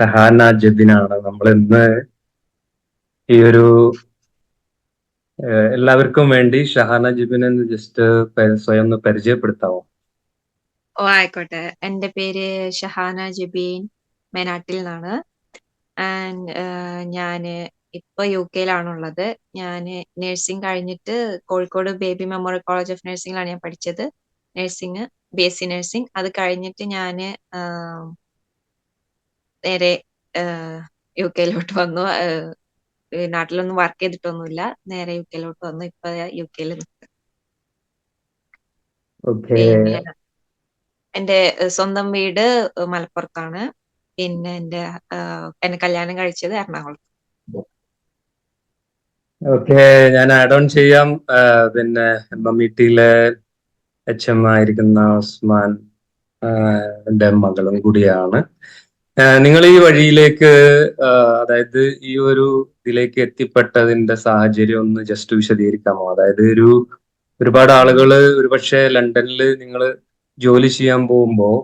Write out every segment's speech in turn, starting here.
ഷഹാന ജബിനാണ് നമ്മൾ ഇന്ന് ഈ ഒരു എല്ലാവർക്കും വേണ്ടി ഷഹാന ജബിനെ ഒന്ന് ജസ്റ്റ് സ്വയം ഒന്ന് പരിചയപ്പെടുത്താമോ ഓ ആയിക്കോട്ടെ. എന്റെ പേര് ഷഹാന ജബീൻ മേനാട്ടിൽ നിന്നാണ്. ആൻഡ് ഞാൻ ഇപ്പൊ യു കെയിലാണുള്ളത്. ഞാൻ നഴ്സിംഗ് കഴിഞ്ഞിട്ട് Kozhikode Baby Memorial College of നഴ്സിംഗിലാണ് ഞാൻ പഠിച്ചത്. Nursing B S C nursing. അത് കഴിഞ്ഞിട്ട് ഞാൻ നേരെ യു കെയിലോട്ട് വന്നു. നാട്ടിലൊന്നും വർക്ക് ചെയ്തിട്ടൊന്നുമില്ല. നേരെ യു കെയിലോട്ട് വന്നു. ഇപ്പൊ യു കെയിൽ എന്റെ സ്വന്തം വീട് മലപ്പുറത്താണ്. പിന്നെ എന്റെ എന്നെ കല്യാണം കഴിച്ചത് എറണാകുളത്ത്. ഓക്കെ. ഞാൻ ആഡ് ഓൺ ചെയ്യാം. പിന്നെ മമ്മീട്ടിയിലെ എച്ച് എം ആയിരിക്കുന്ന ഉസ്മാൻ എന്റെ മകളും കൂടിയാണ്. നിങ്ങൾ ഈ വഴിയിലേക്ക് അതായത് ഈ ഒരു ഇതിലേക്ക് എത്തിപ്പെട്ടതിന്റെ സാഹചര്യം ഒന്ന് ജസ്റ്റ് വിശദീകരിക്കാമോ? അതായത് ഒരു ഒരുപാട് ആളുകൾ ഒരുപക്ഷെ ലണ്ടനിൽ നിങ്ങൾ ജോലി ചെയ്യാൻ പോകുമ്പോൾ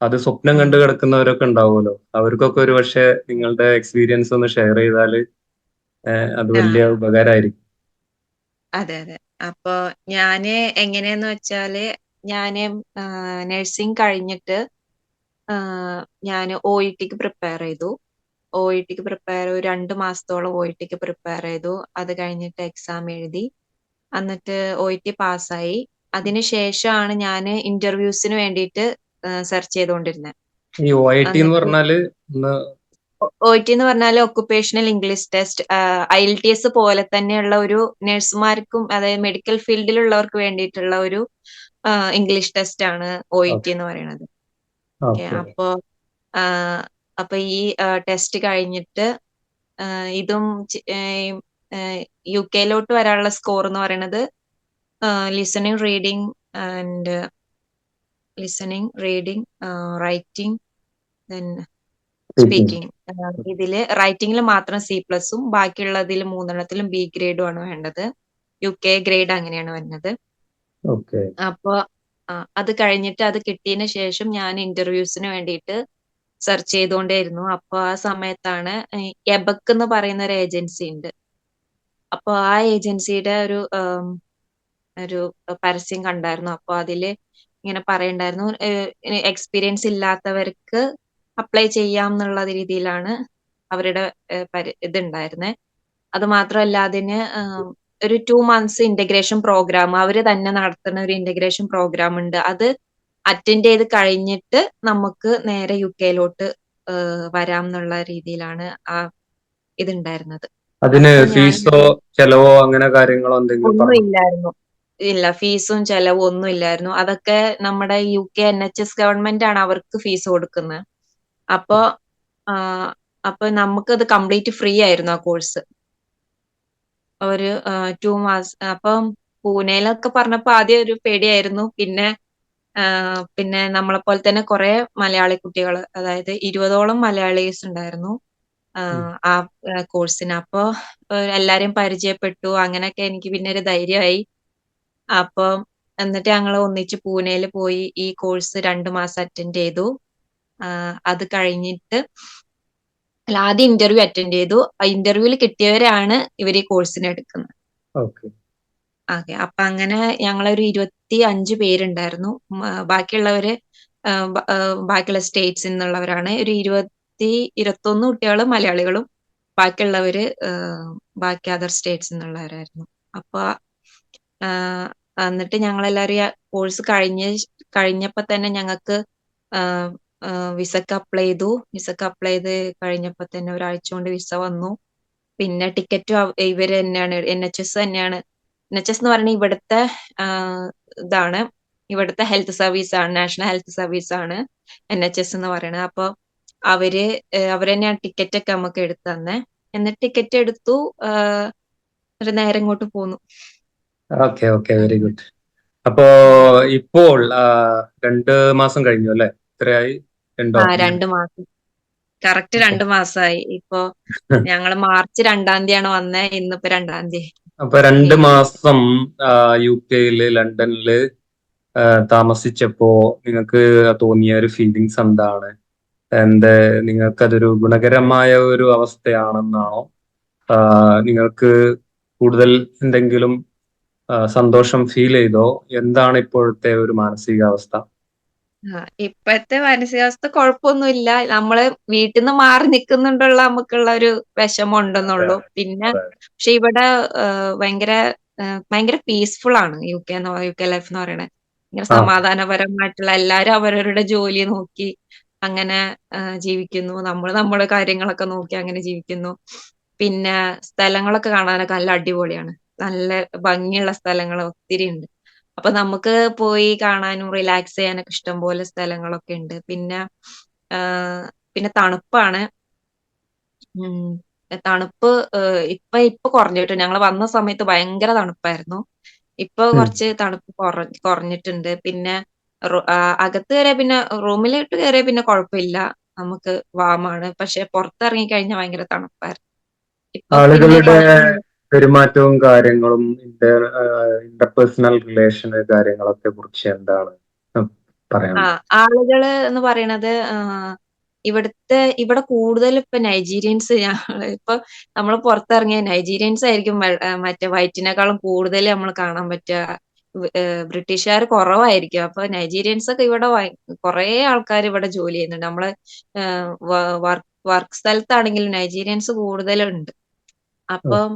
അത് സ്വപ്നം കണ്ടു കിടക്കുന്നവരൊക്കെ ഉണ്ടാവുമല്ലോ. അവർക്കൊക്കെ ഒരു പക്ഷെ നിങ്ങളുടെ എക്സ്പീരിയൻസ് ഒന്ന് ഷെയർ ചെയ്താൽ അത് വലിയ ഉപകാരമായിരിക്കും. അതെ അതെ. അപ്പൊ ഞാൻ എങ്ങനെയെന്ന് വെച്ചാൽ ഞാൻ നഴ്സിംഗ് കഴിഞ്ഞിട്ട് ഞാൻ ഒ ഇ ടിക്ക് പ്രിപ്പയർ ചെയ്തു. ഒ ഇ ടിക്ക് പ്രിപ്പയർ ഒരു രണ്ട് മാസത്തോളം ഒ ഇ ടിക്ക് പ്രിപ്പയർ ചെയ്തു. അത് കഴിഞ്ഞിട്ട് എക്സാം എഴുതി. എന്നിട്ട് ഒ ഇ ടി പാസ്സായി അതിനുശേഷമാണ് ഞാൻ ഇന്റർവ്യൂസിന് വേണ്ടിയിട്ട് സെർച്ച് ചെയ്തുകൊണ്ടിരുന്നത് ഒ ഇ ടി ടി എന്ന് പറഞ്ഞാൽ occupational English test I L T S പോലെ തന്നെയുള്ള ഒരു നഴ്സുമാർക്കും അതായത് മെഡിക്കൽ ഫീൽഡിലുള്ളവർക്ക് വേണ്ടിയിട്ടുള്ള ഒരു ഇംഗ്ലീഷ് ടെസ്റ്റ് ആണ് ഒ ഇ ടി എന്ന് പറയുന്നത്. ഓക്കെ. ഓക്കെ അപ്പോ അപ്പൊ ഈ ടെസ്റ്റ് കഴിഞ്ഞിട്ട് ഇതും യു കെയിലോട്ട് വരാനുള്ള സ്കോർ എന്ന് പറയുന്നത് listening reading and listening reading writing then speaking. ഇതിൽ റൈറ്റിംഗിൽ മാത്രം സി പ്ലസും ബാക്കിയുള്ളതിൽ മൂന്നെണ്ണത്തിലും ബി ഗ്രേഡും ആണ് വേണ്ടത്. യു കെ ഗ്രേഡ് അങ്ങനെയാണ് വരുന്നത്. അപ്പോ അത് കഴിഞ്ഞിട്ട് അത് കിട്ടിയതിന് ശേഷം ഞാൻ ഇന്റർവ്യൂസിന് വേണ്ടിയിട്ട് സെർച്ച് ചെയ്തുകൊണ്ടേയിരുന്നു അപ്പൊ ആ സമയത്താണ് എബക്ക് എന്ന് പറയുന്ന ഒരു ഏജൻസി ഉണ്ട്. അപ്പൊ ആ ഏജൻസിയുടെ ഒരു ഒരു പരസ്യം കണ്ടായിരുന്നു. അപ്പൊ അതിൽ ഇങ്ങനെ പറയണ്ടായിരുന്നു എക്സ്പീരിയൻസ് ഇല്ലാത്തവർക്ക് അപ്ലൈ ചെയ്യാം എന്നുള്ള രീതിയിലാണ് അവരുടെ ഇതുണ്ടായിരുന്നെ. അത് മാത്രമല്ല അതിന് ഒരു ടു മന്ത്സ് ഇന്റഗ്രേഷൻ പ്രോഗ്രാം അവർ തന്നെ നടത്തുന്ന ഒരു ഇന്റഗ്രേഷൻ പ്രോഗ്രാം ഉണ്ട്. അത് അറ്റൻഡ് ചെയ്ത് കഴിഞ്ഞിട്ട് നമുക്ക് നേരെ യു കെയിലോട്ട് വരാം എന്നുള്ള രീതിയിലാണ് ആ ഇതുണ്ടായിരുന്നത്. അതിന് ഫീസോ ചെലവോ അങ്ങനെ കാര്യങ്ങളോ എന്തെങ്കിലും ഒന്നും ഇല്ലായിരുന്നു. ഇല്ല ഫീസും ചെലവും ഒന്നും ഇല്ലായിരുന്നു. അതൊക്കെ നമ്മുടെ U K N H S government ആണ് അവർക്ക് ഫീസ് കൊടുക്കുന്നത്. അപ്പോ അപ്പൊ നമുക്കത് കംപ്ലീറ്റ് ഫ്രീ ആയിരുന്നു ആ കോഴ്സ്. ഒരു ടു മാസ് അപ്പം പൂനെയിലൊക്കെ പറഞ്ഞപ്പോ ആദ്യം ഒരു പേടിയായിരുന്നു. പിന്നെ പിന്നെ നമ്മളെ പോലെ തന്നെ കുറെ മലയാളി കുട്ടികൾ അതായത് ഇരുപതോളം മലയാളീസ് ഉണ്ടായിരുന്നു. ആ, കോഴ്സിന്. അപ്പൊ എല്ലാരെയും പരിചയപ്പെട്ടു. അങ്ങനെയൊക്കെ എനിക്ക് പിന്നെ ഒരു ധൈര്യമായി. അപ്പൊ എന്നിട്ട് ഞങ്ങൾ ഒന്നിച്ച് പൂനെയിൽ പോയി ഈ കോഴ്സ് രണ്ടു മാസം അറ്റൻഡ് ചെയ്തു. അത് കഴിഞ്ഞിട്ട് അല്ല ആദ്യം ഇന്റർവ്യൂ അറ്റൻഡ് ചെയ്തു. ആ ഇന്റർവ്യൂവിൽ കിട്ടിയവരാണ് ഇവർ ഈ കോഴ്സിന് എടുക്കുന്നത്. ഓക്കെ. അപ്പൊ അങ്ങനെ ഞങ്ങളൊരു ഇരുപത്തി അഞ്ച് പേരുണ്ടായിരുന്നു ബാക്കിയുള്ളവര് ബാക്കിയുള്ള സ്റ്റേറ്റ്സിൽ നിന്നുള്ളവരാണ്. ഒരു ഇരുപത്തി ഇരുപത്തൊന്ന് കുട്ടികൾ മലയാളികളും ബാക്കിയുള്ളവര് ബാക്കി അതർ സ്റ്റേറ്റ്സിൽ നിന്നുള്ളവരായിരുന്നു. അപ്പൊ എന്നിട്ട് ഞങ്ങളെല്ലാവരും കോഴ്സ് കഴിഞ്ഞ കഴിഞ്ഞപ്പോ തന്നെ ഞങ്ങൾക്ക് വിസക്ക് അപ്ലൈ ചെയ്തു. വിസക്ക് അപ്ലൈ ചെയ്ത് കഴിഞ്ഞപ്പോ തന്നെ ഒരാഴ്ച കൊണ്ട് വിസ വന്നു. പിന്നെ ടിക്കറ്റും ഇവർ തന്നെയാണ് എൻ എച്ച് എസ് തന്നെയാണ്. എൻ എച്ച് എസ് എന്ന് പറഞ്ഞാൽ ഇവിടുത്തെ ഇതാണ്. ഇവിടുത്തെ ഹെൽത്ത് സർവീസ് ആണ് നാഷണൽ ഹെൽത്ത് സർവീസ് ആണ് എൻ എച്ച് എസ് എന്ന് പറയുന്നത്. അപ്പൊ അവർ അവർ തന്നെയാണ് ടിക്കറ്റ് ഒക്കെ നമുക്ക് എടുത്തു തന്നെ. എന്നിട്ട് ടിക്കറ്റ് എടുത്തു ഒരു നേരം ഇങ്ങോട്ട് പോന്നു. ഓക്കെ ഓക്കെ വെരി ഗുഡ് അപ്പോ ഇപ്പോൾ രണ്ട് മാസം കഴിഞ്ഞു അല്ലെ? എത്രയായി രണ്ടോ? മാസം. കറക്റ്റ് രണ്ട് മാസമായി ഇപ്പോ ഞങ്ങൾ മാർച്ച് രണ്ടാം തീയതിയാണ് വന്നേ ഇന്നിപ്പോ രണ്ടാം തീയതി. അപ്പൊ രണ്ട് മാസം യു കെയിൽ ലണ്ടനിൽ താമസിച്ചപ്പോ നിങ്ങൾക്ക് തോന്നിയ ഒരു ഫീലിങ്സ് എന്താണ്? എന്ത് നിങ്ങൾക്കതൊരു ഗുണകരമായ ഒരു അവസ്ഥയാണെന്നാണോ? നിങ്ങൾക്ക് കൂടുതൽ എന്തെങ്കിലും സന്തോഷം ഫീൽ ചെയ്തോ? എന്താണ് ഇപ്പോഴത്തെ ഒരു മാനസികാവസ്ഥ? ആ, ഇപ്പഴത്തെ മാനസികാവസ്ഥ കുഴപ്പമൊന്നുമില്ല നമ്മൾ വീട്ടിൽ നിന്ന് മാറി നിൽക്കുന്നുണ്ടുള്ള നമുക്കുള്ള ഒരു വിഷമം ഉണ്ടെന്നുള്ളൂ പിന്നെ. പക്ഷെ ഇവിടെ ഭയങ്കര ഭയങ്കര പീസ്ഫുൾ ആണ് യു കെ എന്ന് യു കെ ലൈഫ് എന്ന് പറയുന്നത് ഭയങ്കര. സമാധാനപരമായിട്ടുള്ള എല്ലാരും അവരവരുടെ ജോലി നോക്കി അങ്ങനെ ജീവിക്കുന്നു. നമ്മൾ നമ്മുടെ കാര്യങ്ങളൊക്കെ നോക്കി അങ്ങനെ ജീവിക്കുന്നു. പിന്നെ സ്ഥലങ്ങളൊക്കെ കാണാനൊക്കെ നല്ല അടിപൊളിയാണ്. നല്ല ഭംഗിയുള്ള സ്ഥലങ്ങൾ ഒത്തിരി ഉണ്ട് അപ്പൊ നമുക്ക് പോയി കാണാനും റിലാക്സ് ചെയ്യാനൊക്കെ ഇഷ്ടംപോലെ സ്ഥലങ്ങളൊക്കെ ഉണ്ട്. പിന്നെ പിന്നെ തണുപ്പാണ്. തണുപ്പ് ഇപ്പൊ ഇപ്പൊ കുറഞ്ഞിട്ടു ഞങ്ങൾ വന്ന സമയത്ത് ഭയങ്കര തണുപ്പായിരുന്നു. ഇപ്പൊ കുറച്ച് തണുപ്പ് കുറഞ്ഞിട്ടുണ്ട്. പിന്നെ അകത്ത് കയറിയ പിന്നെ റൂമിലിട്ട് കയറിയ പിന്നെ കുഴപ്പമില്ല. നമുക്ക് വാമാണ് പക്ഷെ പുറത്തിറങ്ങി കഴിഞ്ഞാൽ ഭയങ്കര തണുപ്പായിരുന്നു. ആളുകളുടെ പെരുമാറ്റവും കാര്യങ്ങളും ഇന്റർ ഇന്റർപേഴ്സണൽ റിലേഷന് കാര്യങ്ങളൊക്കെ കുറിച്ച് എന്താണ് ആ ആളുകൾ എന്ന് പറയണത് ഇവിടുത്തെ ഇവിടെ കൂടുതൽ ഇപ്പൊ നൈജീരിയൻസ് ഇപ്പൊ നമ്മൾ പുറത്തിറങ്ങിയ നൈജീരിയൻസ് ആയിരിക്കും മറ്റേ വൈറ്റിനേക്കാളും കൂടുതൽ നമ്മൾ കാണാൻ പറ്റുക. ബ്രിട്ടീഷുകാർ കുറവായിരിക്കും. അപ്പൊ നൈജീരിയൻസ് ഒക്കെ ഇവിടെ കുറെ ആൾക്കാർ ഇവിടെ ജോലി ചെയ്യുന്നുണ്ട്. നമ്മൾ വർക്ക് വർക്ക് സ്ഥലത്താണെങ്കിലും നൈജീരിയൻസ് കൂടുതലുണ്ട്. അപ്പം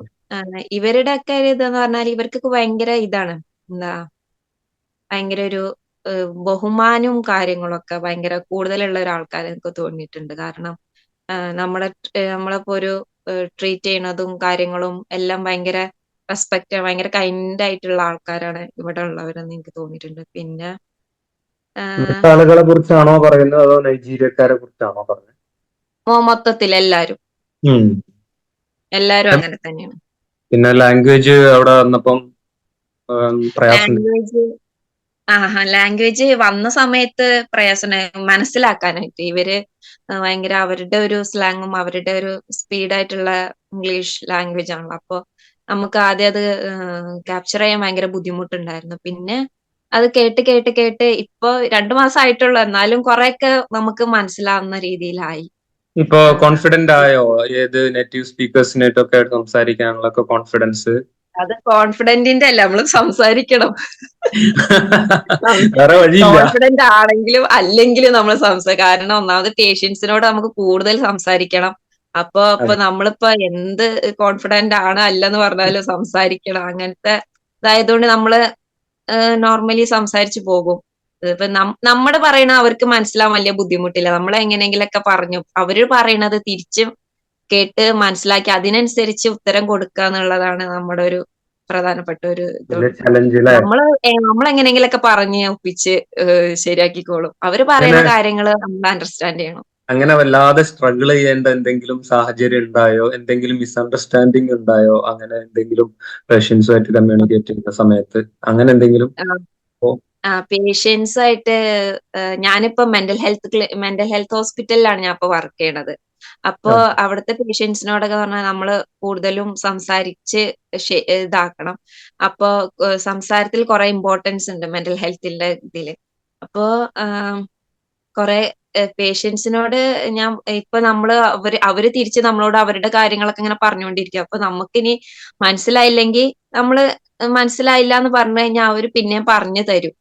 ഇവരുടെ ഒക്കെ ഇതെന്ന് പറഞ്ഞാൽ ഇവർക്കൊക്കെ ഭയങ്കര ഇതാണ്. എന്താ ഭയങ്കര ഒരു ബഹുമാനവും കാര്യങ്ങളൊക്കെ ഭയങ്കര കൂടുതലുള്ള ഒരാൾക്കാരെ എനിക്ക് തോന്നിയിട്ടുണ്ട്. കാരണം നമ്മളെ നമ്മളിപ്പോ ഒരു ട്രീറ്റ് ചെയ്യണതും കാര്യങ്ങളും എല്ലാം ഭയങ്കര റെസ്പെക്ട് ഭയങ്കര കൈൻഡ് ആയിട്ടുള്ള ആൾക്കാരാണ് ഇവിടെ ഉള്ളവരെന്ന് എനിക്ക് തോന്നിയിട്ടുണ്ട്. പിന്നെ ആളുകളെ കുറിച്ചാണോ പറയുന്നത് അതോ നൈജീരിയക്കാരെ കുറിച്ചാണോ മൊ- മൊത്തത്തിൽ എല്ലാരും. എല്ലാരും അങ്ങനെ തന്നെയാണ്. പിന്നെ ലാംഗ്വേജ് അവിടെ വന്നപ്പം പ്രയാസം. ലാംഗ്വേജ് ആഹാ ലാംഗ്വേജ് വന്ന സമയത്ത് പ്രയാസം മനസ്സിലാക്കാനായിട്ട്. ഇവർ ഭയങ്കര അവരുടെ ഒരു സ്ലാങ്ങും അവരുടെ ഒരു സ്പീഡായിട്ടുള്ള ഇംഗ്ലീഷ് ലാംഗ്വേജ് ആണല്ലോ. അപ്പൊ നമുക്ക് ആദ്യം അത് ക്യാപ്ചർ ചെയ്യാൻ ഭയങ്കര ബുദ്ധിമുട്ടുണ്ടായിരുന്നു. പിന്നെ അത് കേട്ട് കേട്ട് കേട്ട് ഇപ്പൊ രണ്ടു മാസം ആയിട്ടുള്ളൂ എന്നാലും കുറെയൊക്കെ നമുക്ക് മനസ്സിലാവുന്ന രീതിയിലായി. ഇപ്പൊ കോൺഫിഡന്റ് ആയോ? ഏത് നേറ്റീവ് സ്പീക്കേഴ്സിനായിട്ടൊക്കെ സംസാരിക്കാനുള്ള കോൺഫിഡൻസ് അത് കോൺഫിഡന്റിന്റെ അല്ല നമ്മൾ സംസാരിക്കണം. വേറെ വഴിയില്ല. കോൺഫിഡന്റ് ആണെങ്കിലും അല്ലെങ്കിലും നമ്മൾ സംസാരിക്കും കാരണം ഒന്നാമത് പേഷ്യൻസിനോട് നമുക്ക് കൂടുതൽ സംസാരിക്കണം. അപ്പൊ ഇപ്പൊ നമ്മളിപ്പോ എന്ത് കോൺഫിഡന്റ് ആണ് അല്ലെന്ന് പറഞ്ഞാലും സംസാരിക്കണം. അങ്ങനത്തെ ഇതായതുകൊണ്ട് നമ്മൾ നോർമലി സംസാരിച്ചു പോകും. ഇപ്പൊ നമ്മൾ പറയണ അവർക്ക് മനസ്സിലാവാൻ വലിയ ബുദ്ധിമുട്ടില്ല. നമ്മൾ എങ്ങനെയെങ്കിലൊക്കെ പറഞ്ഞു. അവർ പറയണത് തിരിച്ചും കേട്ട് മനസ്സിലാക്കി അതിനനുസരിച്ച് ഉത്തരം കൊടുക്കുക എന്നുള്ളതാണ് നമ്മുടെ ഒരു പ്രധാനപ്പെട്ട ഒരു നമ്മൾ നമ്മൾ എങ്ങനെയെങ്കിലൊക്കെ പറഞ്ഞ് ഒപ്പിച്ച് ശരിയാക്കിക്കോളും. അവർ പറയുന്ന കാര്യങ്ങൾ നമ്മൾ അണ്ടർസ്റ്റാൻഡ് ചെയ്യണം. അങ്ങനെ വല്ലാതെ സ്ട്രഗിൾ ചെയ്യേണ്ട എന്തെങ്കിലും സാഹചര്യം ഉണ്ടായോ? എന്തെങ്കിലും മിസ്അണ്ടർസ്റ്റാൻഡിങ് ഉണ്ടായോ? അങ്ങനെ എന്തെങ്കിലും പേഷ്യൻസുമായിട്ട് കമ്മ്യൂണിക്കേറ്റ് ചെയ്യുന്ന സമയത്ത് അങ്ങനെ എന്തെങ്കിലും പേഷ്യൻസ് ആയിട്ട് ഞാനിപ്പോ മെന്റൽ ഹെൽത്ത് മെന്റൽ ഹെൽത്ത് ഹോസ്പിറ്റലിലാണ് ഞാൻ ഇപ്പൊ വർക്ക് ചെയ്യണത്. അപ്പോ. അവിടുത്തെ പേഷ്യൻസിനോടൊക്കെ പറഞ്ഞാൽ നമ്മൾ കൂടുതലും സംസാരിച്ച് ഇതാക്കണം. അപ്പോ സംസാരത്തിൽ കുറെ ഇമ്പോർട്ടൻസ് ഉണ്ട് മെന്റൽ ഹെൽത്തിന്റെ ഇതിൽ. അപ്പോ കുറെ പേഷ്യൻസിനോട് ഞാൻ ഇപ്പൊ നമ്മൾ അവർ അവർ തിരിച്ച് നമ്മളോട് അവരുടെ കാര്യങ്ങളൊക്കെ ഇങ്ങനെ പറഞ്ഞുകൊണ്ടിരിക്കും അപ്പൊ നമുക്കിനി മനസ്സിലായില്ലെങ്കിൽ നമ്മൾ മനസ്സിലായില്ല എന്ന് പറഞ്ഞു കഴിഞ്ഞാൽ അവർ പിന്നെയും പറഞ്ഞു തരും.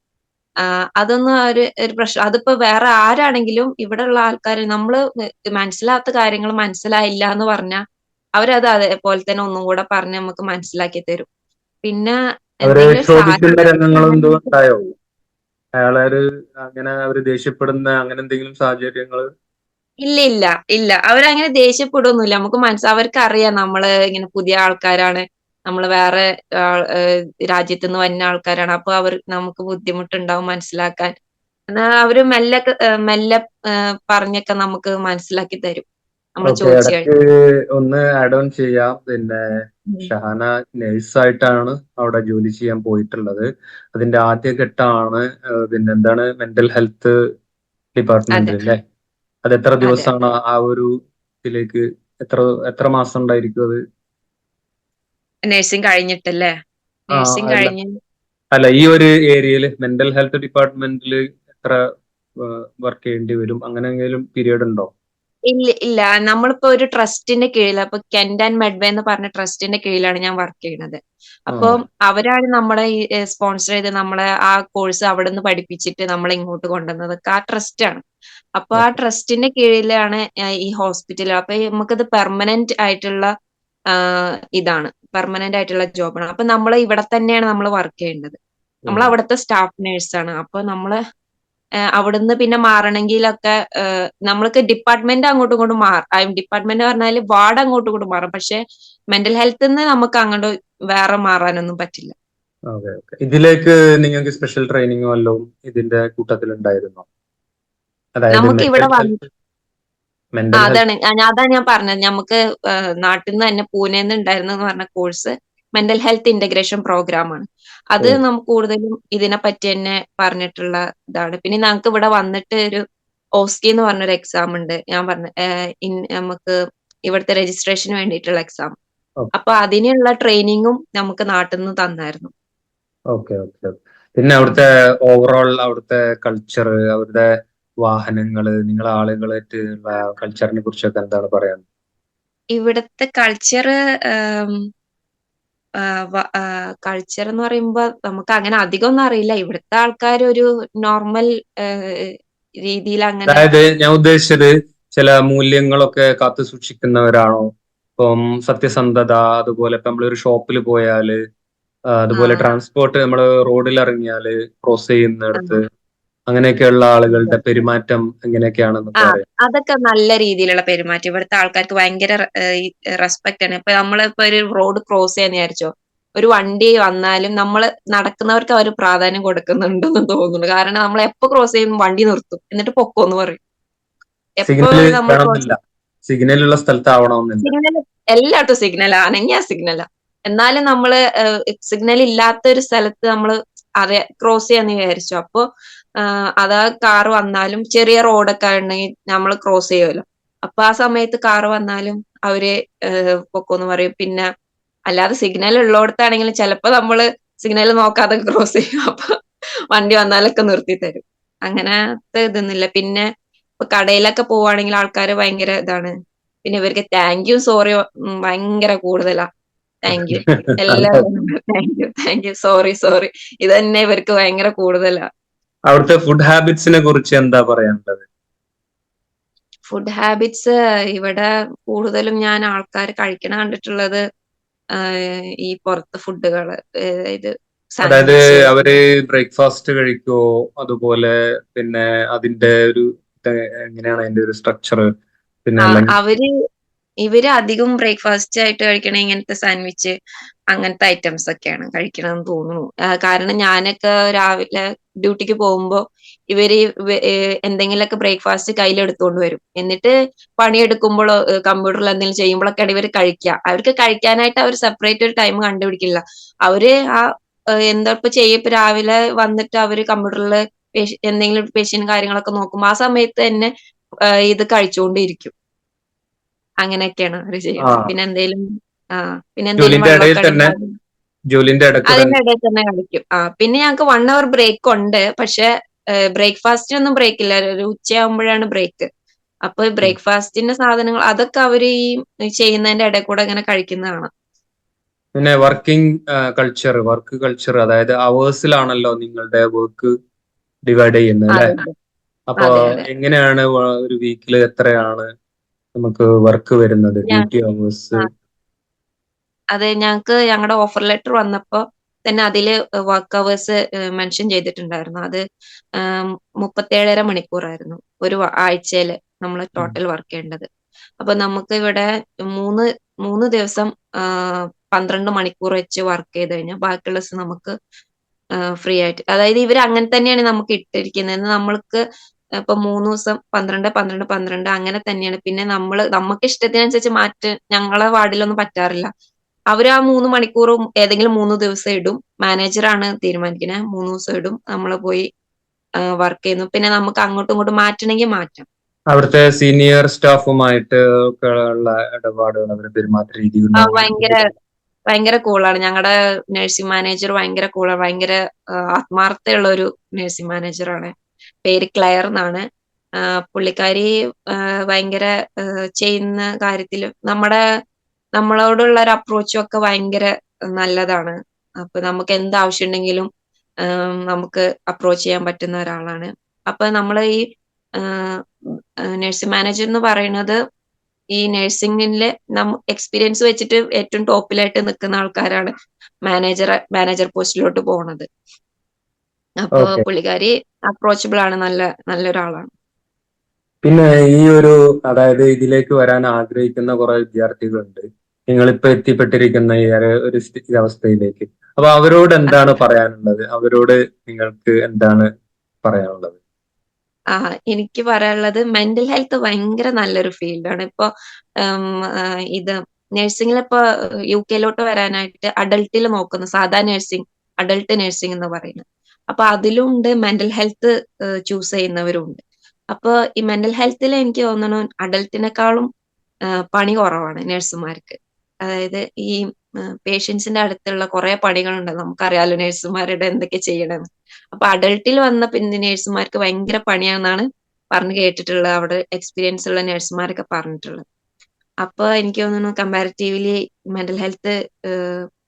അതൊന്നും ഒരു ഒരു പ്രശ്നം അതിപ്പോ വേറെ ആരാണെങ്കിലും ഇവിടെ ഉള്ള ആൾക്കാർ നമ്മൾ മനസ്സിലാത്ത കാര്യങ്ങൾ മനസ്സിലായില്ല എന്ന് പറഞ്ഞാൽ അവരത് അതേപോലെ തന്നെ ഒന്നും കൂടെ പറഞ്ഞ് നമുക്ക് മനസ്സിലാക്കി തരും. പിന്നെ അയാളെ അങ്ങനെ അവർ ദേഷ്യപ്പെടുന്ന അങ്ങനെ എന്തെങ്കിലും സാഹചര്യങ്ങൾ ഇല്ല ഇല്ല ഇല്ല. അവരങ്ങനെ ദേഷ്യപ്പെടുന്നില്ല നമുക്ക് മനസ്സ് അവർക്ക് അറിയാം നമ്മൾ ഇങ്ങനെ പുതിയ ആൾക്കാരാണ്. നമ്മൾ വേറെ രാജ്യത്തു നിന്ന് വന്ന ആൾക്കാരാണ്. അപ്പൊ അവർ നമുക്ക് ബുദ്ധിമുട്ടുണ്ടാവും മനസ്സിലാക്കാൻ. എന്നാ അവർ മെല്ലെ മെല്ലെ പറഞ്ഞൊക്കെ നമുക്ക് മനസ്സിലാക്കി തരും. ഒന്ന് ആഡ് ഓൺ ചെയ്യാം. പിന്നെ ഷഹാന നഴ്സായിട്ടാണ് അവിടെ ജോലി ചെയ്യാൻ പോയിട്ടുള്ളത്. അതിന്റെ ആദ്യഘട്ടമാണ് ഘട്ടമാണ് പിന്നെ എന്താണ് മെന്റൽ ഹെൽത്ത് ഡിപ്പാർട്ട്മെന്റ് അല്ലേ അത്. എത്ര ദിവസമാണ് ആ ഒരു ഇതിലേക്ക് എത്ര എത്ര മാസം ഉണ്ടായിരിക്കും അത്? നഴ്സിംഗ് കഴിഞ്ഞിട്ടല്ലേ? നഴ്സിംഗ്. കഴിഞ്ഞ്. അല്ല ഈ ഒരു ഏരിയയിൽ മെന്റൽ ഹെൽത്ത് ഡിപ്പാർട്ട്മെന്റിൽ എത്ര വർക്ക് ചെയ്യേണ്ടി വരും? അങ്ങനെ എന്തെങ്കിലും പീരിയഡ് ഉണ്ടോ? ഇല്ല ഇല്ല. നമ്മളിപ്പോ ഒരു ട്രസ്റ്റിന്റെ കീഴിൽ അപ്പൊ കെന്റ് ആൻഡ് മെഡ്വേ എന്ന് പറഞ്ഞ ട്രസ്റ്റിന്റെ കീഴിലാണ് ഞാൻ വർക്ക് ചെയ്യുന്നത് അപ്പൊ അവരാണ് നമ്മളെ സ്പോൺസർ ചെയ്ത് നമ്മളെ ആ കോഴ്സ് അവിടെ നിന്ന് പഠിപ്പിച്ചിട്ട് നമ്മളെ ഇങ്ങോട്ട് കൊണ്ടുവന്നത്. ആ ട്രസ്റ്റ് ആണ്. അപ്പൊ ആ ട്രസ്റ്റിന്റെ കീഴിലാണ് ഈ ഹോസ്പിറ്റൽ അപ്പൊ നമുക്കത് പെർമനന്റ് ആയിട്ടുള്ള ഇതാണ്. പെർമനന്റ് ആയിട്ടുള്ള ജോബാണ് അപ്പൊ നമ്മൾ ഇവിടെ തന്നെയാണ് നമ്മൾ വർക്ക് ചെയ്യേണ്ടത്. നമ്മൾ അവിടുത്തെ സ്റ്റാഫ് നേഴ്സാണ് അപ്പൊ നമ്മൾ അവിടുന്ന് പിന്നെ മാറണമെങ്കിലൊക്കെ നമ്മൾക്ക് ഡിപ്പാർട്ട്മെന്റ് അങ്ങോട്ടും ഇങ്ങോട്ടും മാറും ഡിപ്പാർട്ട്മെന്റ് പറഞ്ഞാൽ വാർഡ് അങ്ങോട്ടും ഇങ്ങോട്ടും മാറും. പക്ഷെ മെന്റൽ ഹെൽത്ത് നമുക്ക് അങ്ങോട്ട് വേറെ മാറാനൊന്നും പറ്റില്ല. ഇതിലേക്ക് നിങ്ങൾക്ക് സ്പെഷ്യൽ ട്രെയിനിങ് വല്ലതും ഇതിന്റെ കൂട്ടത്തിൽ ഉണ്ടായിരുന്നോ നമുക്ക് ഇവിടെ അതാണ്. അതാണ് ഞാൻ പറഞ്ഞത്. നമുക്ക് നാട്ടിൽ നിന്ന് തന്നെ പൂനെന്ന് എന്ന് പറഞ്ഞ course mental health integration programme ആണ്. അത് നമുക്ക് കൂടുതലും ഇതിനെ പറ്റി തന്നെ പറഞ്ഞിട്ടുള്ള ഇതാണ്. പിന്നെ ഞങ്ങൾക്ക് ഇവിടെ വന്നിട്ട് ഒരു ഓസ്കി എന്ന് പറഞ്ഞൊരു എക്സാം ഉണ്ട്. ഞാൻ പറഞ്ഞ നമുക്ക് ഇവിടുത്തെ രജിസ്ട്രേഷന് വേണ്ടിയിട്ടുള്ള എക്സാം അപ്പൊ അതിനുള്ള ട്രെയിനിങ്ങും നമുക്ക് നാട്ടിൽ നിന്ന് തന്നായിരുന്നു. ഓക്കെ ഓക്കെ പിന്നെ അവിടുത്തെ ഓവറോൾ അവിടുത്തെ കൾച്ചർ അവരുടെ വാഹനങ്ങൾ നിങ്ങളെ ആളുകളായിട്ട് കൾച്ചറിനെ കുറിച്ചൊക്കെ എന്താണ് പറയാൻ? ഇവിടുത്തെ കൾച്ചർ കൾച്ചർ എന്ന് പറയുമ്പോ നമുക്ക് അങ്ങനെ അധികം ഒന്നും അറിയില്ല. ഇവിടുത്തെ ആൾക്കാർ ഒരു നോർമൽ രീതിയിൽ അങ്ങനെ അതായത് ഞാൻ ഉദ്ദേശിച്ചത് ചില മൂല്യങ്ങളൊക്കെ കാത്തു സൂക്ഷിക്കുന്നവരാണോ? ഇപ്പം സത്യസന്ധത അതുപോലെ ഇപ്പൊ നമ്മളൊരു ഷോപ്പിൽ പോയാൽ അതുപോലെ ട്രാൻസ്പോർട്ട് നമ്മൾ റോഡിൽ ഇറങ്ങിയാൽ ക്രോസ് ചെയ്യുന്നിടത്ത് അങ്ങനെയൊക്കെയുള്ള ആളുകളുടെ പെരുമാറ്റം എങ്ങനെയൊക്കെയാണെന്ന് പറയാം. അതൊക്കെ നല്ല രീതിയിലുള്ള പെരുമാറ്റം. ഇവിടുത്തെ ആൾക്കാർക്ക് ഭയങ്കര റെസ്പെക്ട് ആണ്. ഇപ്പൊ നമ്മളിപ്പോ ഒരു റോഡ് ക്രോസ് ചെയ്യാന്ന് വിചാരിച്ചോ? ഒരു വണ്ടി വന്നാലും നമ്മൾ നടക്കുന്നവർക്ക് അവർ പ്രാധാന്യം കൊടുക്കുന്നുണ്ടെന്ന് തോന്നുന്നു. കാരണം നമ്മൾ എപ്പോ ക്രോസ് ചെയ്യും വണ്ടി നിർത്തും. എന്നിട്ട് പൊക്കോന്ന് പറയും. സിഗ്നൽ സിഗ്നലുള്ള സ്ഥലത്താവണമെന്നില്ല. സിഗ്നൽ എല്ലായിടത്തും സിഗ്നൽ അനങ്ങിയ സിഗ്നലാ എന്നാലും നമ്മൾ സിഗ്നൽ ഇല്ലാത്ത ഒരു സ്ഥലത്ത് നമ്മൾ അറിയാ ക്രോസ് ചെയ്യാന്ന് വിചാരിച്ചു? അപ്പൊ അതാ കാർ വന്നാലും ചെറിയ റോഡൊക്കെ ഉണ്ടെങ്കിൽ നമ്മൾ ക്രോസ് ചെയ്യുമല്ലോ അപ്പൊ ആ സമയത്ത് കാർ വന്നാലും അവർ പൊക്കോന്ന് പറയും. പിന്നെ അല്ലാതെ സിഗ്നൽ ഉള്ളിടത്താണെങ്കിലും ചിലപ്പോ നമ്മൾ സിഗ്നൽ നോക്കാതെ ക്രോസ് ചെയ്യും. അപ്പൊ വണ്ടി വന്നാലൊക്കെ നിർത്തി തരും. അങ്ങനത്തെ ഇതൊന്നുമില്ല. പിന്നെ ഇപ്പൊ കടയിലൊക്കെ പോവാണെങ്കിൽ ആൾക്കാർ ഭയങ്കര ഇതാണ്. പിന്നെ ഇവർക്ക് താങ്ക് യു സോറി ഭയങ്കര കൂടുതലാ. താങ്ക് യു എല്ലാവരും thank you thank you sorry sorry ഇത് തന്നെ ഇവർക്ക് ഭയങ്കര കൂടുതലാ. അവിടുത്തെ ഫുഡ് ഹാബിറ്റ്സിനെ കുറിച്ച് എന്താ പറയാനുള്ളത്? ഫുഡ് ഹാബിറ്റ്സ് ഇവിടെ കൂടുതലും ഞാൻ ആൾക്കാർ കഴിക്കണ കണ്ടിട്ടുള്ളത് ഈ പുറത്ത് ഫുഡുകൾ ഇത് അതായത് അവർ ബ്രേക്ക്ഫാസ്റ്റ് കഴിക്കോ അതുപോലെ പിന്നെ അതിന്റെ ഒരു എങ്ങനെയാണ് അതിന്റെ ഒരു സ്ട്രക്ചർ പിന്നെ അവർ ഇവർ അധികം ബ്രേക്ക്ഫാസ്റ്റ് ആയിട്ട് കഴിക്കണ ഇങ്ങനത്തെ സാൻഡ്വിച്ച് അങ്ങനത്തെ ഐറ്റംസ് ഒക്കെയാണ് കഴിക്കണമെന്ന് തോന്നുന്നു. കാരണം ഞാനൊക്കെ രാവിലെ ഡ്യൂട്ടിക്ക് പോകുമ്പോ ഇവർ എന്തെങ്കിലുമൊക്കെ ബ്രേക്ക്ഫാസ്റ്റ് കയ്യിലെടുത്തുകൊണ്ട് വരും. എന്നിട്ട് പണിയെടുക്കുമ്പോഴോ കമ്പ്യൂട്ടറിൽ എന്തെങ്കിലും ചെയ്യുമ്പോഴൊക്കെയാണ് ഇവർ കഴിക്കുക അവർക്ക് കഴിക്കാനായിട്ട് അവർ സെപ്പറേറ്റ് ഒരു ടൈം കണ്ടുപിടിക്കില്ല. അവർ ആ എന്താ ഇപ്പൊ ചെയ്യപ്പോ രാവിലെ വന്നിട്ട് അവർ കമ്പ്യൂട്ടറിൽ എന്തെങ്കിലും പേഷ്യൻ കാര്യങ്ങളൊക്കെ നോക്കും ആ സമയത്ത് തന്നെ ഇത് കഴിച്ചുകൊണ്ടിരിക്കും അങ്ങനെയൊക്കെയാണ് അവർ ചെയ്യുന്നത്. പിന്നെ എന്തെങ്കിലും ആ പിന്നെ എന്തെങ്കിലും ജോലിന്റെ അതിന്റെ ഇടയിൽ തന്നെ കളിക്കും. ആ പിന്നെ ഞങ്ങൾക്ക് വൺ അവർ ബ്രേക്ക് ഉണ്ട്. പക്ഷെ ബ്രേക്ക്ഫാസ്റ്റിനൊന്നും ബ്രേക്ക് ഇല്ല. ഒരു ഉച്ചയാകുമ്പോഴാണ് ബ്രേക്ക് അപ്പൊ ബ്രേക്ക്ഫാസ്റ്റിന്റെ സാധനങ്ങൾ അതൊക്കെ അവർ ഈ ചെയ്യുന്നതിന്റെ ഇടയിൽ കൂടെ ഇങ്ങനെ കഴിക്കുന്നതാണ്. പിന്നെ വർക്കിംഗ് കൾച്ചർ വർക്ക് കൾച്ചർ അതായത് അവേഴ്സിലാണല്ലോ നിങ്ങളുടെ വർക്ക് ഡിവൈഡ് ചെയ്യുന്നത് അല്ലെ? അപ്പൊ എങ്ങനെയാണ് ഒരു വീക്കിൽ എത്രയാണ് നമുക്ക് വർക്ക് വരുന്നത്? ഡ്യൂട്ടി അവേഴ്സ് അതെ ഞങ്ങൾക്ക് ഞങ്ങളുടെ ഓഫർ ലെറ്റർ വന്നപ്പോ തന്നെ അതിൽ വർക്ക് അവേഴ്സ് മെൻഷൻ ചെയ്തിട്ടുണ്ടായിരുന്നു. അത് മുപ്പത്തേഴര മണിക്കൂറായിരുന്നു ഒരു ആഴ്ചയിൽ നമ്മൾ ടോട്ടൽ വർക്ക് ചെയ്യേണ്ടത്. അപ്പൊ നമുക്ക് ഇവിടെ മൂന്ന് മൂന്ന് ദിവസം പന്ത്രണ്ട് മണിക്കൂർ വെച്ച് വർക്ക് ചെയ്ത് കഴിഞ്ഞാൽ ബാക്കിയുള്ള ദിവസം നമുക്ക് ഫ്രീ ആയിട്ട്. അതായത് ഇവർ അങ്ങനെ തന്നെയാണ് നമുക്ക് ഇട്ടിരിക്കുന്നത്. നമ്മൾക്ക് ഇപ്പൊ മൂന്ന് ദിവസം പന്ത്രണ്ട് പന്ത്രണ്ട് പന്ത്രണ്ട് അങ്ങനെ തന്നെയാണ്. പിന്നെ നമ്മൾ നമുക്ക് ഇഷ്ടത്തിനനുസരിച്ച് മാറ്റ് ഞങ്ങളെ വാർഡിലൊന്നും പറ്റാറില്ല. അവർ ആ മൂന്ന് മണിക്കൂറും ഏതെങ്കിലും മൂന്ന് ദിവസം ഇടും. മാനേജറാണ് തീരുമാനിക്കുന്നത് മൂന്ന് ദിവസം ഇടും. നമ്മൾ പോയി വർക്ക് ചെയ്യുന്നു. പിന്നെ നമുക്ക് അങ്ങോട്ടും ഇങ്ങോട്ടും മാറ്റണമെങ്കിൽ മാറ്റാം. അവിടുത്തെ സീനിയർ സ്റ്റാഫുമായിട്ട് ഉള്ള ഇടപാടുകൾ അവരുടെ പെരുമാറ്റ രീതികൾ ഭയങ്കര ഭയങ്കര കൂളാണ് ഞങ്ങളുടെ നഴ്സിംഗ് മാനേജർ ഭയങ്കര കൂളാണ് ഭയങ്കര ആത്മാർത്ഥയുള്ള ഒരു നഴ്സിംഗ് മാനേജറാണ് പേര് ക്ലെയർ എന്നാണ്. പുള്ളിക്കാരി ഭയങ്കര ചെയ്യുന്ന കാര്യത്തിൽ നമ്മടെ നമ്മളോടുള്ള ഒരു അപ്രോച്ചും ഒക്കെ ഭയങ്കര നല്ലതാണ്. അപ്പൊ നമുക്ക് എന്ത് ആവശ്യം ഉണ്ടെങ്കിലും നമുക്ക് അപ്രോച്ച് ചെയ്യാൻ പറ്റുന്ന ഒരാളാണ്. അപ്പൊ നമ്മൾ ഈ നഴ്സിംഗ് മാനേജർ എന്ന് പറയുന്നത് ഈ നഴ്സിംഗിൽ നമ്മ എക്സ്പീരിയൻസ് വെച്ചിട്ട് ഏറ്റവും ടോപ്പിലായിട്ട് നിൽക്കുന്ന ആൾക്കാരാണ് മാനേജർ മാനേജർ പോസ്റ്റിലോട്ട് പോണത്. അപ്പൊ പുള്ളിക്കാരി അപ്രോച്ചബിൾ ആണ് നല്ല നല്ലൊരാളാണ്. പിന്നെ ഈ ഒരു അതായത് ഇതിലേക്ക് വരാൻ ആഗ്രഹിക്കുന്ന കുറെ വിദ്യാർത്ഥികളുണ്ട്. നിങ്ങളിപ്പോ എത്തിപ്പെട്ടിരിക്കുന്ന ഈ ഒരു അവസ്ഥയിലേക്ക്. അപ്പൊ അവരോട് എന്താണ് പറയാനുള്ളത്? അവരോട് നിങ്ങൾക്ക് എന്താണ് പറയാനുള്ളത്? ആ എനിക്ക് പറയാനുള്ളത് മെന്റൽ ഹെൽത്ത് ഭയങ്കര നല്ലൊരു ഫീൽഡാണ്. ഇപ്പൊ ഇത് നഴ്സിംഗിൽ ഇപ്പൊ യു കെയിലോട്ട് വരാനായിട്ട് അഡൾട്ടിൽ നോക്കുന്നു. സാധാ നഴ്സിംഗ് അഡൾട്ട് നഴ്സിംഗ് എന്ന് പറയുന്നത്. അപ്പൊ അതിലും ഉണ്ട് മെന്റൽ ഹെൽത്ത് ചൂസ് ചെയ്യുന്നവരും ഉണ്ട്. അപ്പൊ ഈ മെന്റൽ ഹെൽത്തിൽ എനിക്ക് തോന്നുന്നു അഡൾട്ടിനെക്കാളും പണി കുറവാണ് നഴ്സുമാർക്ക്. അതായത് ഈ പേഷ്യൻസിന്റെ അടുത്തുള്ള കുറെ പണികളുണ്ട്. നമുക്കറിയാലോ നഴ്സുമാരുടെ എന്തൊക്കെ ചെയ്യണമെന്ന്. അപ്പൊ അഡൾട്ടിൽ വന്ന പിന്നെ നഴ്സുമാർക്ക് ഭയങ്കര പണിയാണെന്നാണ് പറഞ്ഞു കേട്ടിട്ടുള്ളത്. അവിടെ എക്സ്പീരിയൻസ് ഉള്ള നഴ്സുമാരൊക്കെ പറഞ്ഞിട്ടുള്ളത്. അപ്പൊ എനിക്ക് തോന്നുന്നു കമ്പാരിറ്റീവ്ലി മെന്റൽ ഹെൽത്ത്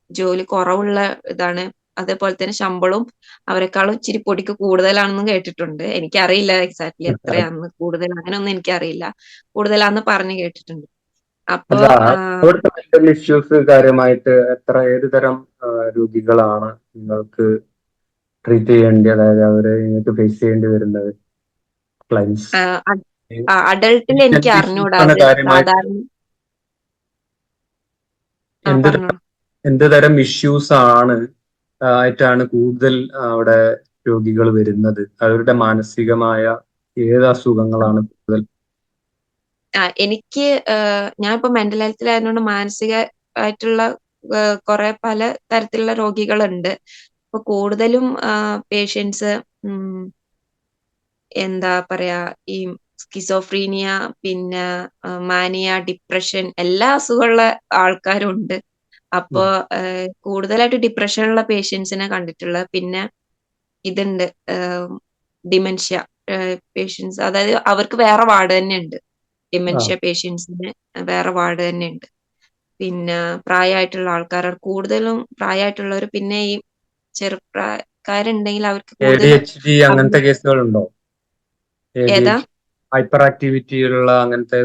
ജോലി കുറവുള്ള ഇതാണ്. അതേപോലെ തന്നെ ശമ്പളവും അവരെക്കാളും ഇച്ചിരി പൊടിക്ക് കൂടുതലാണെന്നും കേട്ടിട്ടുണ്ട്. എനിക്കറിയില്ല എക്സാക്ട്ലി എത്രയാണെന്ന് കൂടുതൽ അങ്ങനെയൊന്നും എനിക്കറിയില്ല. കൂടുതലാന്ന് പറഞ്ഞു കേട്ടിട്ടുണ്ട്. അപ്പൊ അവിടുത്തെ മെന്റൽ ഇഷ്യൂസ് കാര്യമായിട്ട് എത്ര ഏത് തരം രോഗികളാണ് നിങ്ങൾക്ക് ട്രീറ്റ് ചെയ്യേണ്ടി അതായത് അവരെ നിങ്ങൾക്ക് ഫേസ് ചെയ്യേണ്ടി വരുന്നത്? ക്ലൈൻസ് അഡൽട്ടിൽ എനിക്ക് എന്ത് അറിഞ്ഞൂടാ. എന്ത് തരം ഇഷ്യൂസ് ആണ് ആയിട്ടാണ് കൂടുതൽ അവിടെ രോഗികൾ വരുന്നത്? അവരുടെ മാനസികമായ ഏത് അസുഖങ്ങളാണ് എനിക്ക് ഞാനിപ്പോ മെന്റൽ ഹെൽത്തിലായതുകൊണ്ട് മാനസിക ആയിട്ടുള്ള ഏഹ് കുറെ പല തരത്തിലുള്ള രോഗികളുണ്ട്. അപ്പൊ കൂടുതലും പേഷ്യൻസ് എന്താ പറയാ ഈ സ്കിസോഫ്രീനിയ പിന്നെ മാനിയ, ഡിപ്രഷൻ എല്ലാ അസുഖമുള്ള ആൾക്കാരും ഉണ്ട്. അപ്പൊ കൂടുതലായിട്ട് ഡിപ്രഷനുള്ള പേഷ്യൻസിനെ കണ്ടിട്ടുള്ളത്. പിന്നെ ഇതുണ്ട് ഡിമെൻഷ്യ പേഷ്യൻസ് അതായത് അവർക്ക് വേറെ വാർഡ് തന്നെയുണ്ട്. ആ ഡിമെൻഷ്യ പേഷ്യൻസിന് വേറെ വാർഡ് തന്നെ ഉണ്ട്. പിന്നെ പ്രായമായിട്ടുള്ള ആൾക്കാർ കൂടുതലും പ്രായമായിട്ടുള്ളവർ പിന്നെ ഈ ചെറുപ്രായക്കാരുണ്ടെങ്കിൽ അവർക്ക് അങ്ങനത്തെ കേസുകളുണ്ടോ? ഏതാ? ഹൈപ്പർ ആക്ടിവിറ്റി ഉള്ള അങ്ങനത്തെ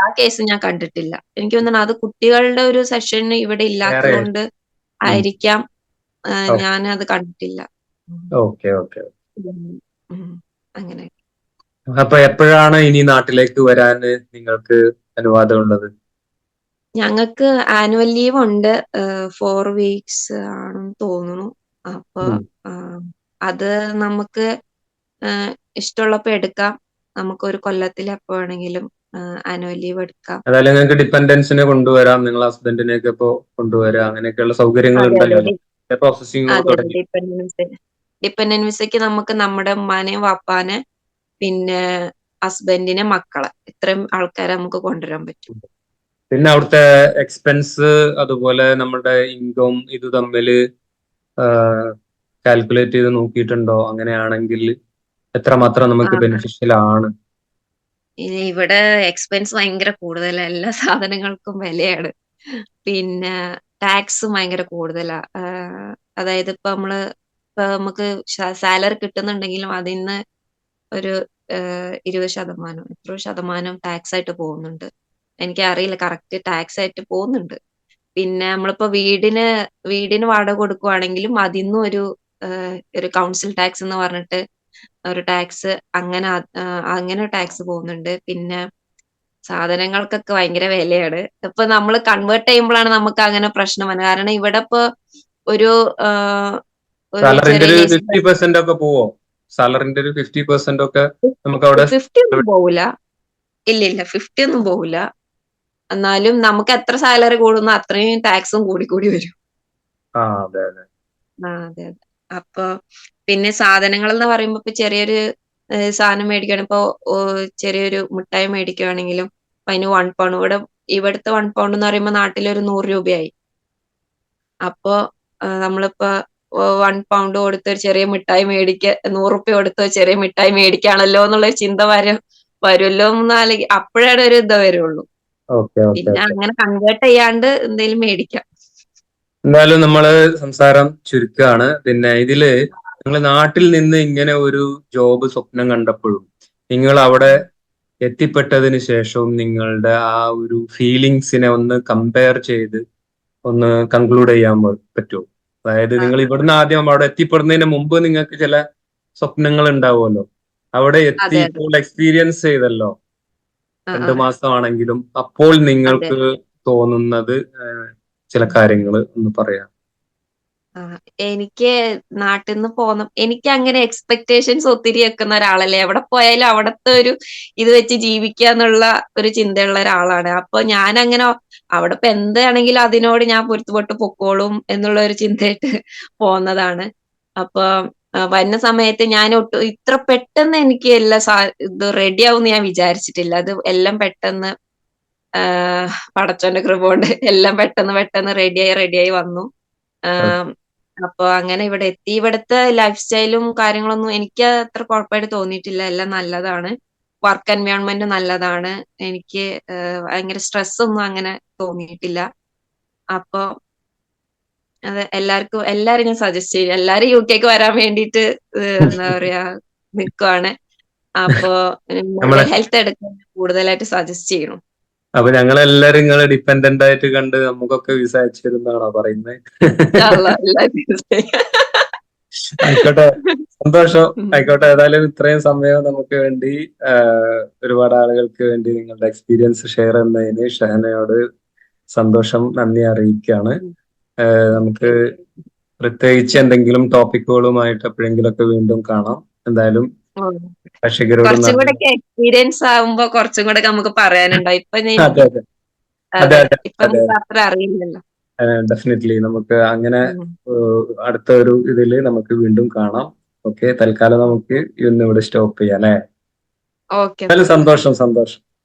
ആ കേസ് ഞാൻ കണ്ടിട്ടില്ല. എനിക്ക് തോന്നുന്നു അത് കുട്ടികളുടെ ഒരു സെഷൻ ഇവിടെ ഇല്ലാത്തത് കൊണ്ട് ആയിരിക്കാം. ഞാൻ അത് കണ്ടിട്ടില്ല. Okay okay. അങ്ങനെ. അപ്പൊ എപ്പോഴാണ് ഇനി നാട്ടിലേക്ക് വരാൻ നിങ്ങൾക്ക് അനുവാദം ഉള്ളത്? ഞങ്ങൾക്ക് ആനുവൽ ലീവ് ഉണ്ട് ഫോർ വീക്സ് ആണെന്ന് തോന്നുന്നു. അപ്പൊ അത് നമുക്ക് ഇഷ്ടമുള്ളപ്പോ എടുക്കാം. നമുക്ക് ഒരു കൊല്ലത്തിൽ എപ്പോ വേണമെങ്കിലും ആനുവൽ ലീവ് എടുക്കാം. അതായത് നിങ്ങൾക്ക് ഡിപ്പെൻഡൻസിനെ കൊണ്ടുവരാം. നിങ്ങളുടെ ഹസ്ബൻഡിനെ ഇപ്പോ കൊണ്ടുവരാം. അങ്ങനെയൊക്കെയുള്ള സൗകര്യങ്ങൾ ഉണ്ടല്ലോ ഡി അല്ലേ? പ്രോസസ്സിംഗ് അതെ അതെ ഡിപെൻഡന്റ് വിസ നമുക്ക് നമ്മുടെ ഉമ്മാനെയും വാപ്പാനെ പിന്നെ ഹസ്ബൻഡിനെ മക്കളെ ഇത്രയും ആൾക്കാരെ നമുക്ക് കൊണ്ടുവരാൻ പറ്റും. പിന്നെ അവിടുത്തെ എക്സ്പെൻസ് അതുപോലെ നമ്മുടെ ഇൻകം ഇത് തമ്മിൽ കാൽക്കുലേറ്റ് ചെയ്ത് നോക്കിയിട്ടുണ്ടോ? അങ്ങനെയാണെങ്കിൽ എത്രമാത്രം നമുക്ക് ബെനിഫിഷ്യൽ ആണ്? ഇവിടെ എക്സ്പെൻസ് ഭയങ്കര കൂടുതലാ. എല്ലാ സാധനങ്ങൾക്കും വിലയാണ്. പിന്നെ ടാക്സ് ഭയങ്കര കൂടുതലാ. അതായത് ഇപ്പൊ നമ്മൾ ഇപ്പൊ നമുക്ക് സാലറി കിട്ടുന്നുണ്ടെങ്കിലും അതിന്ന് ഒരു ഇരുപത് ശതമാനം എത്രയോ ശതമാനം ടാക്സ് ആയിട്ട് പോകുന്നുണ്ട്. എനിക്ക് അറിയില്ല കറക്റ്റ് ടാക്സ് ആയിട്ട് പോകുന്നുണ്ട്. പിന്നെ നമ്മളിപ്പോ വീടിന് വീടിന് വാടക കൊടുക്കുവാണെങ്കിലും അതിന്നും ഒരു ഒരു കൗൺസിൽ ടാക്സ് എന്ന് പറഞ്ഞിട്ട് ഒരു ടാക്സ് അങ്ങനെ അങ്ങനെ ടാക്സ് പോകുന്നുണ്ട്. പിന്നെ സാധനങ്ങൾക്കൊക്കെ ഭയങ്കര വിലയാണ്. ഇപ്പൊ നമ്മൾ കൺവേർട്ട് ചെയ്യുമ്പോഴാണ് നമുക്ക് അങ്ങനെ പ്രശ്നം വന്നത്. കാരണം ഇവിടെ ഇപ്പൊ ഒരു പോവോ? സാലറിന്റെ ഒരു ഫിഫ്റ്റി പെർസെന്റ് ഒക്കെ നമുക്ക് അവിടെ ഫിഫ്റ്റി ഒന്നും പോവൂല. ഇല്ല ഇല്ല ഫിഫ്റ്റി ഒന്നും പോവില്ല എന്നാലും നമുക്ക് എത്ര സാലറി കൂടുന്നു അത്രയും ടാക്സും കൂടി കൂടി വരും. ആ അതെ അതെ. ആ അതെ അതെ. അപ്പൊ പിന്നെ സാധനങ്ങൾ എന്ന് പറയുമ്പോ ഇപ്പൊ ചെറിയൊരു സാധനം മേടിക്കാണ് ഇപ്പൊ ചെറിയൊരു മിഠായി മേടിക്കുകയാണെങ്കിലും അതിന് വൺ പൗണ്ട് ഇവിടെ ഇവിടുത്തെ വൺ പൗണ്ട് എന്ന് പറയുമ്പോ നാട്ടിലൊരു നൂറ് രൂപയായി. അപ്പോ നമ്മളിപ്പോ വൺ പൗണ്ട് കൊടുത്ത് ഒരു ചെറിയ മിഠായി മേടിക്ക നൂറുപ്യ കൊടുത്ത് ചെറിയ മിഠായി മേടിക്കാണല്ലോ എന്നുള്ള ചിന്ത വരും വരുമല്ലോ എന്നാൽ അപ്പോഴാണ് ഒരു ഇത് വരുള്ളൂ. പിന്നെ അങ്ങനെ കൺവേർട്ട് ചെയ്യാണ്ട് എന്തെങ്കിലും മേടിക്കാം. എന്തായാലും നമ്മൾ സംസാരം ചുരുക്കാണ്. പിന്നെ ഇതിൽ നിങ്ങൾ നാട്ടിൽ നിന്ന് ഇങ്ങനെ ഒരു ജോബ് സ്വപ്നം കണ്ടപ്പോഴും നിങ്ങൾ അവിടെ എത്തിപ്പെട്ടതിന് ശേഷവും നിങ്ങളുടെ ആ ഒരു ഫീലിങ്സിനെ ഒന്ന് കമ്പയർ ചെയ്ത് ഒന്ന് കൺക്ലൂഡ് ചെയ്യാൻ പറ്റുമോ? അതായത് നിങ്ങൾ ഇവിടുന്ന് ആദ്യം അവിടെ എത്തിപ്പെടുന്നതിന് മുമ്പ് നിങ്ങൾക്ക് ചില സ്വപ്നങ്ങൾ ഉണ്ടാവുമല്ലോ. അവിടെ എത്തി. ഇപ്പോൾ എക്സ്പീരിയൻസ് ചെയ്തല്ലോ. രണ്ടു. മാസമാണെങ്കിലും അപ്പോൾ നിങ്ങൾക്ക് തോന്നുന്നത് ചില കാര്യങ്ങൾ ഒന്ന് പറയാം. ആ, എനിക്ക് നാട്ടിൽ നിന്ന് പോന്ന എനിക്ക് അങ്ങനെ എക്സ്പെക്ടേഷൻസ് ഒത്തിരി വെക്കുന്ന ഒരാളല്ലേ? എവിടെ പോയാലും അവിടത്തെ ഒരു ഇത് വെച്ച് ജീവിക്കുക എന്നുള്ള ഒരു ചിന്തയുള്ള ഒരാളാണ്. അപ്പൊ ഞാൻ അങ്ങനെ അവിടെ ഇപ്പൊ എന്താണെങ്കിലും അതിനോട് ഞാൻ പൊരുത്തുപെട്ട് പൊക്കോളും എന്നുള്ള ഒരു ചിന്തയായിട്ട് പോന്നതാണ്. അപ്പൊ ആ, വരുന്ന സമയത്ത് ഞാൻ ഒട്ടും ഇത്ര പെട്ടെന്ന് എനിക്ക് എല്ലാ സാ ഇത് റെഡി ആവും ഞാൻ വിചാരിച്ചിട്ടില്ല. അത് എല്ലാം പെട്ടെന്ന് ആഹ് പടച്ചോന്റെ കൃപ കൊണ്ട് എല്ലാം പെട്ടെന്ന് പെട്ടെന്ന് റെഡിയായി റെഡിയായി വന്നു. ആം, അപ്പൊ അങ്ങനെ ഇവിടെ എത്തി. ഇവിടുത്തെ ലൈഫ് സ്റ്റൈലും കാര്യങ്ങളൊന്നും എനിക്ക് അത്ര കുഴപ്പമായിട്ട് തോന്നിയിട്ടില്ല. എല്ലാം നല്ലതാണ്. വർക്ക് എൻവയോൺമെന്റ് നല്ലതാണ്. എനിക്ക് ഭയങ്കര സ്ട്രെസ് ഒന്നും അങ്ങനെ തോന്നിയിട്ടില്ല. അപ്പൊ അത് എല്ലാവർക്കും എല്ലാരും ഞാൻ സജസ്റ്റ് ചെയ്യും. എല്ലാരും യു കെക്ക് വരാൻ വേണ്ടിയിട്ട് എന്താ പറയാ നിൽക്കുവാണ് അപ്പോ ഹെൽത്ത് എടുക്കാൻ കൂടുതലായിട്ട് സജസ്റ്റ് ചെയ്യണം. അപ്പൊ ഞങ്ങളെല്ലാരും നിങ്ങളെ ഡിപ്പെൻഡന്റ് ആയിട്ട് കണ്ട് നമുക്കൊക്കെ വിസ അയച്ചിരുന്നാണോ പറയുന്നത് ആയിക്കോട്ടെ. സന്തോഷം. ആയിക്കോട്ടെ. ഏതായാലും ഇത്രയും സമയം നമുക്ക് വേണ്ടി ഒരുപാട് ആളുകൾക്ക് വേണ്ടി നിങ്ങളുടെ എക്സ്പീരിയൻസ് ഷെയർ ചെയ്യുന്നതിന് ഷഹനയോട് സന്തോഷം നന്ദി അറിയിക്കുകയാണ് നമുക്ക് പ്രത്യേകിച്ച് എന്തെങ്കിലും ടോപ്പിക്കുകളുമായിട്ട് എപ്പോഴെങ്കിലും ഒക്കെ വീണ്ടും കാണാം. എന്തായാലും കുറച്ചും. കൂടെ എക്സ്പീരിയൻസ് ആവുമ്പോ കുറച്ചും കൂടെ നമുക്ക് പറയാനുണ്ടോ? ഇപ്പൊ അത്ര അറിയില്ലല്ലോ. ഡെഫിനറ്റ്ലി നമുക്ക് അങ്ങനെ അടുത്ത ഒരു ഇതിൽ നമുക്ക് വീണ്ടും കാണാം. ഓക്കെ തൽക്കാലം നമുക്ക് ഇന്ന് ഇവിടെ സ്റ്റോപ്പ് ചെയ്യാം അല്ലെ? സന്തോഷം സന്തോഷം.